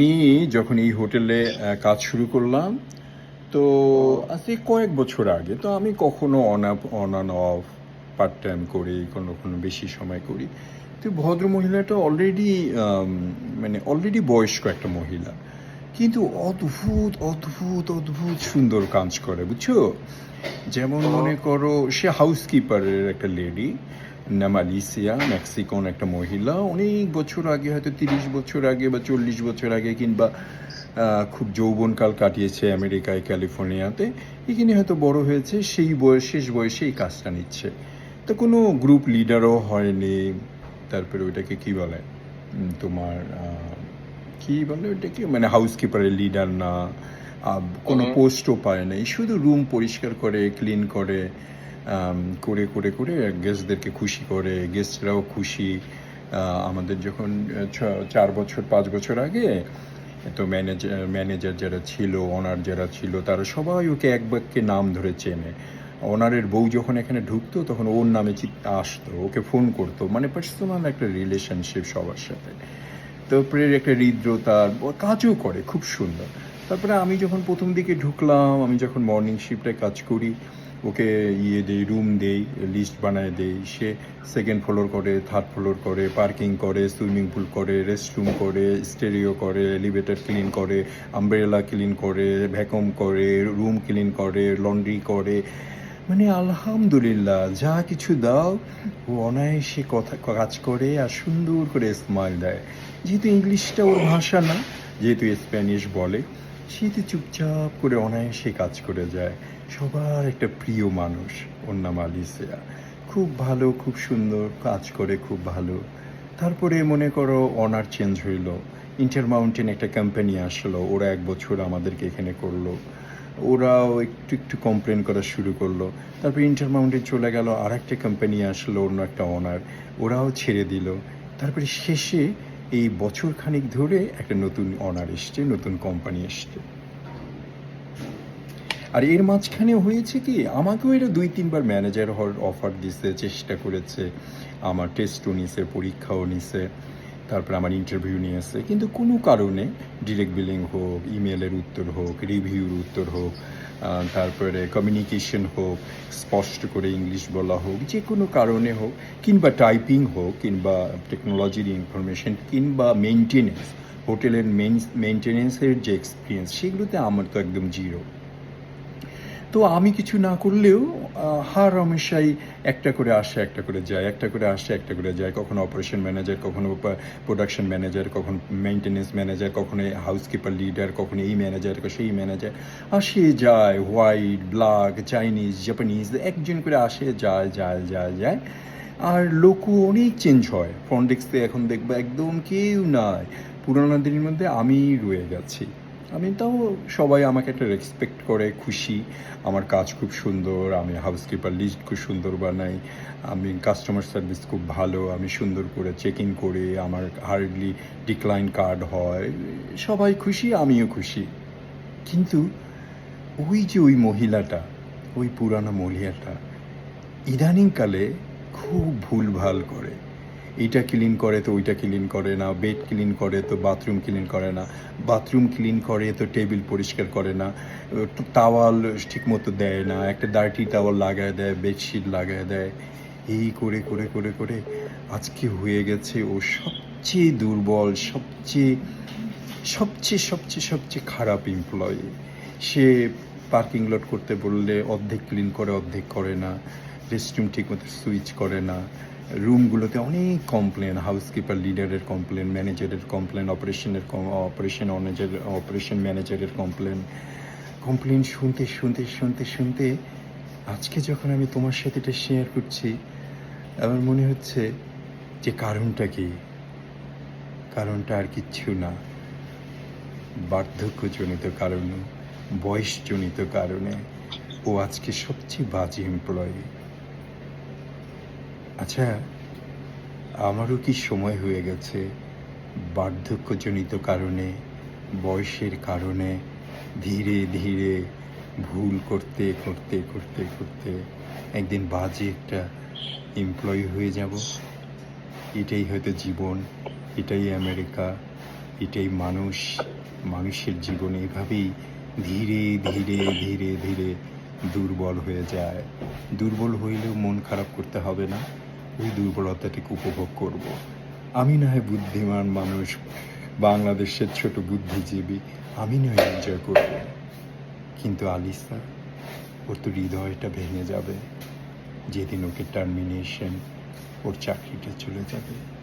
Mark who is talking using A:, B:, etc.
A: আমি যখন এই হোটেলে কাজ শুরু করলাম তো আজকে কয়েক বছর আগে তো আমি কখনো on up on on off part time করি কোনো কোনো বেশি সময় করি। তো ভদ্র মহিলাটা অলরেডি মানে অলরেডি বয়স্ক একটা মহিলা। কিন্তু অদ্ভুত অদ্ভুত অদ্ভুত সুন্দর কাজ করে বুঝছ? যেমন মনে করো সে হাউসকিপারের একটা লেডি নাম আলিসিয়া মেক্সিকন একটা মহিলা। অনেক বছর আগে হয়তো তিরিশ বছর আগে বা চল্লিশ বছর আগে কিংবা খুব যৌবনকাল কাটিয়েছে আমেরিকায় ক্যালিফোর্নিয়াতে। এখানে হয়তো বড় হয়েছে সেই বয়স শেষ বয়সে এই কাজটা নিচ্ছে। তো কোনো গ্রুপ লিডারও হয়নি। তারপরে ওইটাকে কি বলে? তোমার কি বলে ওইটাকে? মানে হাউসকিপারের লিডার না কোনো পোস্টও পায় নাই। শুধু রুম পরিষ্কার করে ক্লিন করে করে করে করে গেস্টদেরকে খুশি করে গেস্টরাও খুশি। আমাদের যখন চার বছর, পাঁচ বছর আগে, তো ম্যানেজার ম্যানেজার যারা ছিল ওনার যারা ছিল, তারা সবাই ওকে এক বাক্যে নাম ধরে চেনে। ওনারের বউ যখন এখানে ঢুকতো, তখন ওর নামে আসতো, ওকে ফোন করতো। মানে পার্সোনাল একটা রিলেশনশিপ সবার সাথে। তো প্রের একটা হৃদ্রতা কাজও করে, খুব সুন্দর। তারপরে আমি যখন প্রথম দিকে ঢুকলাম, আমি যখন মর্নিং শিফটে কাজ করি ওকে ইয়ে দেই রুম দেই লিস্ট বানায় দেই। সে সেকেন্ড ফ্লোর করে থার্ড ফ্লোর করে পার্কিং করে সুইমিং পুল করে রেস্টরুম করে স্টেরিও করে এলিভেটর ক্লিন করে আমব্রেলা ক্লিন করে ভ্যাকুম করে রুম ক্লিন করে লন্ড্রি করে। মানে আলহামদুলিল্লাহ, যা কিছু দাও, ও অনায়াসে কথা, কাজ করে আর সুন্দর করে স্মাইল দেয়। যেহেতু ইংলিশটা ওর ভাষা না, যেহেতু স্প্যানিশ বলে সেহেতু চুপচাপ করে অনায়াসে কাজ করে যায়। সবার একটা প্রিয় মানুষ, ওর নাম আলিসিয়া। খুব ভালো, খুব সুন্দর, কাজ করে খুব ভালো। তারপরে মনে করো অনার চেঞ্জ হইল। ইন্টার মাউন্টেন একটা কোম্পানি আসলো, ওরা এক বছর আমাদেরকে এখানে করল। ওরাও একটু একটু কমপ্লেন করা শুরু করল। তারপর ইন্টার মাউন্টেন চলে গেল আর একটা কোম্পানি আসলো, অন্য একটা অনার ওরাও ছেড়ে দিল। তারপরে শেষে এই বছর খানিক ধরে একটা নতুন অনার এসছে, নতুন কোম্পানি এসছে। আর এর মাঝখানে হয়েছে কি, আমাকেও এটা দুই, তিনবার ম্যানেজার হওয়ার অফার দিছে, চেষ্টা করেছে। আমার টেস্টও নিছে, পরীক্ষাও নিছে। তারপর আমার ইন্টারভিউ নিয়েছে কিন্তু কোনো কারণে ডিরেক্ট বিলিং হোক ইমেলের উত্তর হোক রিভিউর উত্তর হোক তারপরে কমিউনিকেশন হোক, স্পষ্ট করে ইংলিশ বলা হোক, যে কোনো কারণে হোক, কিংবা টাইপিং হোক, কিংবা টেকনোলজির ইনফরমেশন কিংবা মেনটেনেন্স হোটেলের মেন মেনটেনেন্সের যে এক্সপিরিয়েন্স সেগুলোতে আমার তো একদম জিরো তো আমি কিছু না করলেও হার হমেশাই একটা করে আসে, একটা করে যায়, একটা করে আসে, একটা করে যায়। কখনো অপারেশন ম্যানেজার কখনো প্রোডাকশন ম্যানেজার কখনো মেনটেনেন্স ম্যানেজার কখনো হাউসকিপার লিডার কখনো এই ম্যানেজার সেই ম্যানেজার আসে, যায় হোয়াইট ব্ল্যাক চাইনিজ জাপানিজ একজন করে আসে, যায় যায় যায় যায়। আর লোকও অনেক চেঞ্জ হয়। ডেস্কে এখন দেখব একদম কেউ নাই। পুরোনো দিনের মধ্যে আমি রয়ে গেছি। আমি তাও সবাই আমাকে একটা রেসপেক্ট করে, খুশি। আমার কাজ খুব সুন্দর, আমি হাউসকিপার লিস্ট খুব সুন্দর বানাই, আমি কাস্টমার সার্ভিস খুব ভালো, আমি সুন্দর করে চেক ইন করি, আমার হার্ডলি ডিক্লাইন কার্ড হয়। সবাই খুশি, আমিও খুশি। কিন্তু ওই যে ওই মহিলাটা, ওই পুরানো মহিলাটা, ইদানিংকালে খুব ভুলভাল করে। এইটা ক্লিন করে তো ওইটা ক্লিন করে না বেড ক্লিন করে তো বাথরুম ক্লিন করে না বাথরুম ক্লিন করে তো টেবিল পরিষ্কার করে না টাওয়াল ঠিকমতো দেয় না, একটা ডার্টি টাওয়াল লাগায় দেয় বেডশিট লাগায় দেয়, এই করে করে করে করে আজকে হয়ে গেছে ও সবচেয়ে দুর্বল, সবচেয়ে সবচেয়ে সবচেয়ে সবচেয়ে খারাপ এমপ্লয়ি সে পার্কিং লট করতে বললে অর্ধেক ক্লিন করে, অর্ধেক করে না রেস্টরুম ঠিকমতো সুইচ করে না রুমগুলোতে অনেক কমপ্লেন হাউসকিপার লিডারের কমপ্লেন ম্যানেজারের কমপ্লেন অপারেশনের অপারেশন ম্যানেজার অপারেশন ম্যানেজারের কমপ্লেন কমপ্লেন শুনতে শুনতে শুনতে শুনতে আজকে যখন আমি তোমার সাথে এটা শেয়ার করছি, আমার মনে হচ্ছে যে কারণটা কি? কারণটা আর কিচ্ছু না। বার্ধক্যজনিত কারণে, বয়সজনিত কারণে ও আজকে সবচেয়ে বাজে এমপ্লয়ি আচ্ছা আমারও কি সময় হয়ে গেছে? বার্ধক্যজনিত কারণে, বয়সের কারণে, ধীরে ধীরে, ভুল করতে করতে করতে করতে একদিন বাজে একটা এমপ্লয়ি হয়ে যাব। এটাই হয়তো জীবন, এটাই আমেরিকা, এটাই মানুষ, মানুষের জীবনে এভাবেই ধীরে ধীরে ধীরে ধীরে দুর্বল হয়ে যায়। দুর্বল হইলেও মন খারাপ করতে হবে না। ওই দুর্বলতাটিকে উপভোগ করব। আমি না হয় বুদ্ধিমান মানুষ, বাংলাদেশের ছোট বুদ্ধিজীবী। আমি নয় এনজয় করব। কিন্তু আলিসা, ওর তো হৃদয়টা ভেঙে যাবে। যেদিন ওকে টার্মিনেশন ওর চাকরিটা চলে যাবে।